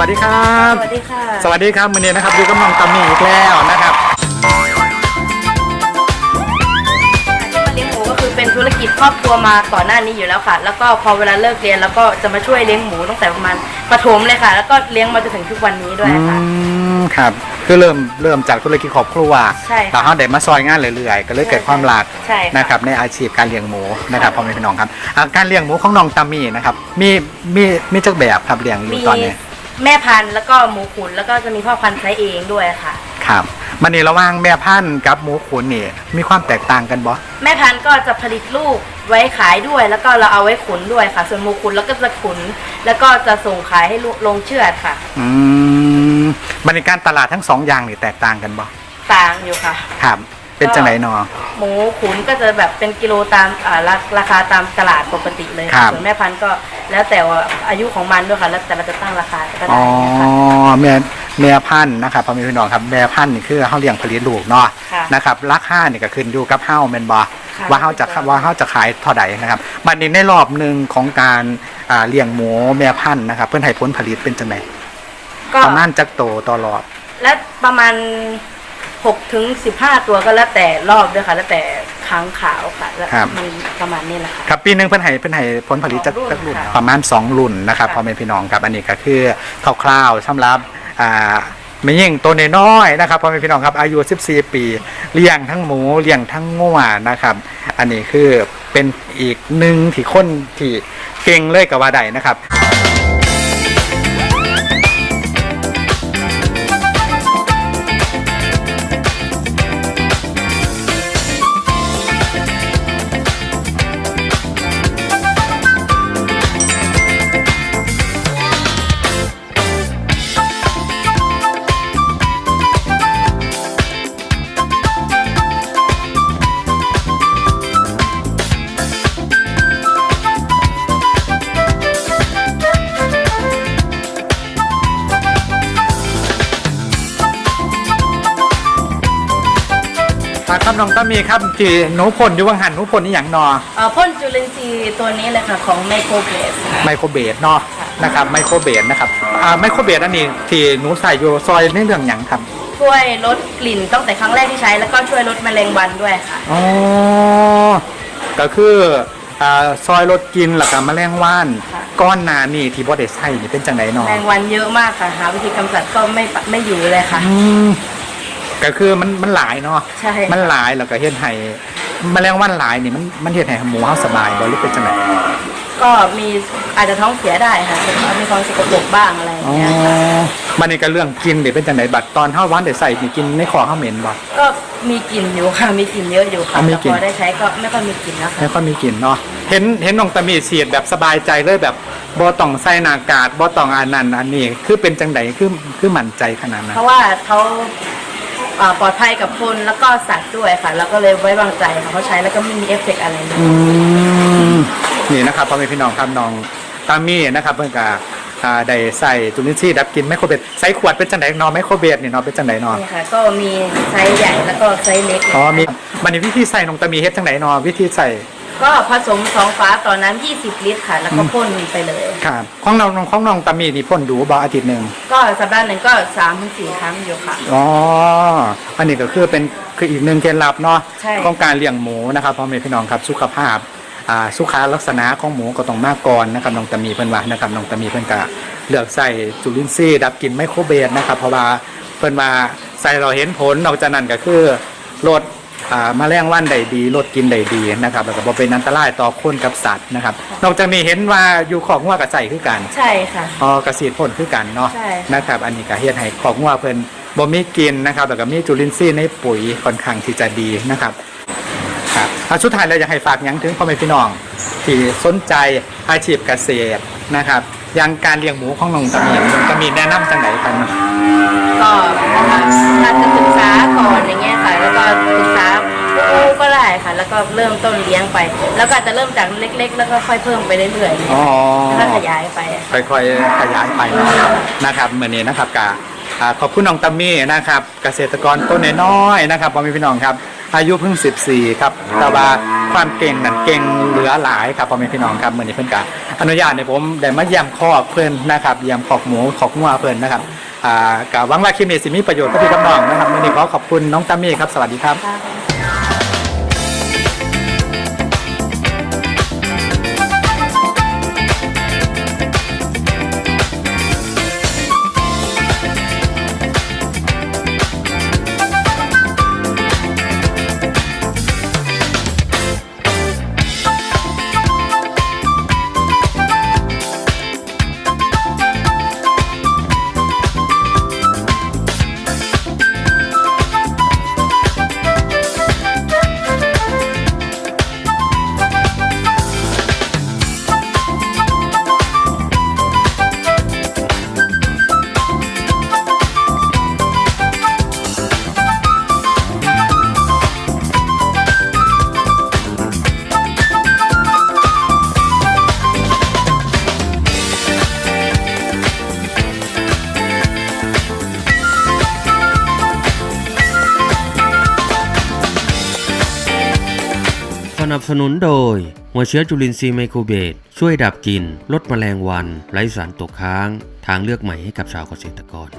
วัสดีครับ สวัสดีค่ะ สวัสดีครับวันนี้นะครับอยู่กับน้องตามีอีกแล้วนะครับ ที่มาเลี้ยงหมูก็คือเป็นธุรกิจครอบครัวมาก่อนหน้านี้อยู่แล้วค่ะ แล้วก็พอเวลาเลิกเรียนแล้วก็จะมาช่วยเลี้ยงหมูตั้งแต่ประมาณประถมเลยค่ะ แล้วก็เลี้ยงมาจนถึงทุกวันนี้ด้วยค่ะอืมครับคือเริ่มเริ่มจากธุรกิจครอบครัวใช่ค่ะแต่เขาได้มาซอยงานเรื่อยๆ ก็เลยเกิดความรักใช่ค่ะ นะครับในอาชีพการเลี้ยงหมูนะครับพ่อแม่พี่น้องครับอ่าการเลี้ยงหมูของน้องตามีนะครับมีมีมีจักแบบครับเลี้ยงอยู่มีตอนนี้ แม่พันธุ์แล้วก็หมูขุนแล้วก็จะมีพ่อพันธุ์ใช้เองด้วยค่ะ ครับมันนี่ระหว่างแม่พันธุ์กับหมูขุนนี่มีความแตกต่างกันบ่แม่พันธุ์ก็จะผลิตลูกไว้ขายด้วย แล้วก็เราเอาไว้ขุนด้วยค่ะ ส่วนหมูขุนแล้วก็จะขุน แล้วก็จะส่งขายให้ลูกลงเชือดค่ะ อืมบรรยากาศตลาดทั้งสองอย่างนี่แตกต่างกันบ่ต่างอยู่ค่ะ ครับ เป็นจังไหนนอ หมูขุนก็จะแบบเป็นกิโลตามอ่าราราคาตามตลาดปกติเลยครัค่ะบส่วนแม่พันธุ์ก็แล้วแต่ว่าอายุของมันด้วยค่ะ แล้วแต่เราจะตั้งราคาก็อ๋ได้อนะคะแม่แม่พันธุ์นะครับพ่อแม่พี่น้องครับแม่พันธุ์นี่คือเฮาเลี้ยงผลิตลูกเนาะค่ะ นะครับราคานี่ก็ขึ้นอยู่กับเฮาแม่นบ่ค่ะ ว่าเฮาจะว่าเฮาจะขายเท่าใดนะครับบัดนี้ในรอบหนึ่งของการอ่าเลี้ยงหมูแม่พันธุ์นะครับ เพิ่นให้ผลผลิตเป็นจังไดก็ประมาณจักโตต่อรอบ และประมาณ 6ถึง15ตัวก็แล้วแต่รอบด้วยค่ะ แล้วแต่ครั้งขาวค่ะแล้วมันประมาณนี้แหละค่ะ ครับปีหนึงเพิ่นให้เพิ่นให้ผลผลิตจักสองรุ่นจักรุ่นค่ะประมาณ 2 รุ่นนะครับค่ะ พ่อแม่พี่น้องครับอันนี้ก็คือคร่าวๆสำหรับอ่าแม่ยิ่งตัวน้อยๆนะครับพ่อแม่พี่น้องครับอายุ 14 ปีเลี้ยงทั้งหมูเลี้ยงทั้งงัวนะครับ อันนี้คือเป็นอีกหนึ่งที่คนที่เก่งเลยกับว่าใดนะครับ ครับครับน้องต้ามีครับที่หนูพลอยู่วังหันหนูพลนี่อย่างนอเอ่อพ่นจุลินทรีย์ตัวนี้เลยค่ะของไมโครเบสไมโครเบสเนาะค่ะนะครับไมโครเบสนะครับอ่าไมโครเบสอันนี้ที่หนูใส่อยู่ซอยในเรื่องอย่างครับช่วยลดกลิ่นตั้งแต่ครั้งแรกที่ใช้ แล้วก็ช่วยลดแมลงวันด้วยค่ะ อ๋อก็คืออ่าซอยรถกินหลักกับแมลงว่านค่ะ ก้อนหนานี่ที่บอดได้ใส่นี่เป็นจังไหนเนาะแมลงวันเยอะมากค่ะ หาวิธีกำจัดก็ไม่ปะไม่อยู่เลยค่ะ อืม ก็คือมันมันหลายเนาะใช่ มันหลายแล้วก็เฮ็ดให้แมลงวันหลายนี่มันมันเฮ็ดให้หมูเฮาสบายบ่หรือเป็นจังไหนก็มีอาจจะท้องเสียได้ค่ะมีความสกปรกบ้างอะไรอย่างอ๋อเงี้ยค่ะมันนี่ก็เรื่องกินเดี๋ยวเป็นจังไหนบัดตอนเฮาวันได้ใส่นี่กินในคอเฮาเหม็นบ่ ก็มีกลิ่นอยู่ค่ะ มีกลิ่นเยอะอยู่ค่ะอะมีแต่กลิ่นพอได้ใช้ก็ไม่ค่อยมีกลิ่นแล้วไม่ค่ะค่อยมีกลิ่นเนาะ เห็นเห็นน้องตามีเสียดแบบสบายใจเลยแบบบ่ต้องใส่หน้ากากบ่ต้องอันนั้นอันนี้ คือเป็นจังไดคือคือมั่นใจขนาดนั้นเพราะว่าเขา อ่าปลอดภัยกับคนแล้วก็สัตว์ด้วยค่ะ แล้วก็เลยไว้วางใจค่ะเขาใช้แล้วก็ไม่มีเอฟเฟกต์อะไรเลย อืมนี่นะครับพ่อแม่พี่น้องครับน้องตามีนะครับเพิ่นก็อ่าได้ใส่จุลินทรีย์ดับกลินไมโครเบสใส่ขวดเป็นจังไดเนาะไมโครเบสนี่เนาะเป็นจังไดเนาะนี่ค่ะ ก็มีไซส์ใหญ่แล้วก็ไซส์เล็กอ๋อมีมันนี่วิธีใส่น้องตามีเฮ็ดจังไดเนาะวิธีใส่ ก็ผสมสองฝาต่อน้ำ20 ลิตรค่ะ แล้วก็พ่นไปเลย ครับของน้องของน้องตามีนี่พ่นดูบ่อาทิตย์หนึงก็สัปดาห์หนึ่งก็สามถึงสี่ครั้งอยู่ค่ะ อ๋ออันนี้ก็คือเป็นคืออีกหนึ่งเคล็ดลับเนาะใช่ ของการเลี้ยงหมูนะครับพ่อแม่พี่น้องครับสุขภาพอ่าสุขาลักษณะของหมูก็ต้องมากก่อนนะครับน้องตะมีเพิ่นว่านะครับน้องตะมีเพิ่นก็เลือกใส่จุลินทรีย์ดับกลิ่นไมโครเบสนะครับเพราะว่าเพิ่นว่าใส่เราเห็นผลนอกจากนั้นก็คือลด อ่าแมลงวันได้ดีลดกลินได้ดีนะครับ แล้วก็บ่เป็นอันตรายต่อคนกับสัตว์นะครับ นอกจากนี้เห็นว่าอยู่ของว่ากับใส่คือกันใช่ค่ะ อ๋อกระสีพ่นคือกันเนาะใช่นะครับ อันนี้ก็เฮ็ดให้ของงัวเพิ่นบ่มีกลินนะครับแล้วก็มีจุลินทรีย์ในปุ๋ยค่อนข้างที่จะดีนะครับครับเอาสุดท้ายเราอยากให้ฝากหยังถึงพ่อแม่พี่น้องที่สนใจอาชีพเกษตรนะครับอย่างการเลี้ยงหมูของน้องตะมีน้องตะมีแนะนำจังไดครับ ก็ถ้าจะศึกษาก่อนอย่างเงี้ย ค่ะแล้วก็ศึกษาคู่ก็ได้ค่ะ แล้วก็เริ่มต้นเลี้ยงไป แล้วก็อาจจะเริ่มจากเล็ก ๆ แล้วก็ค่อยเพิ่มไปเรื่อยๆอ๋อแล้วก็ขยายไปอะค่ะ ค่อยๆขยายไปนะครับนะครับเมื่อนี้นะครับกาขอบคุณน้องตามี่นะครับ เกษตรกรต้นน้อยๆนะครับพ่อแม่พี่น้องครับ อายุเพิ่ง 14 ครับแต่ว่าความเก่งนั่นเก่งเหลือหลายครับพ่อแม่พี่น้องครับเมื่อนี้เพิ่นกะอนุญาตให้ผมได้มาเยี่ยมคอกเพิ่นนะครับเยี่ยมคอกหมูคอกงัวเพิ่นนะครับอ่า กะหวังว่าคลิปนี้สิมีประโยชน์กับพี่กับน้องนะครับวันนี้ขอขอบคุณน้องตามี่ครับ สวัสดีครับ นับสนุนโดย หัวเชื้อจุลินทรีย์ไมโครเบสช่วยดับกลิ่นลดแมลงวันไร้สารตกค้าง ทางเลือกใหม่ให้กับชาวเกษตรกร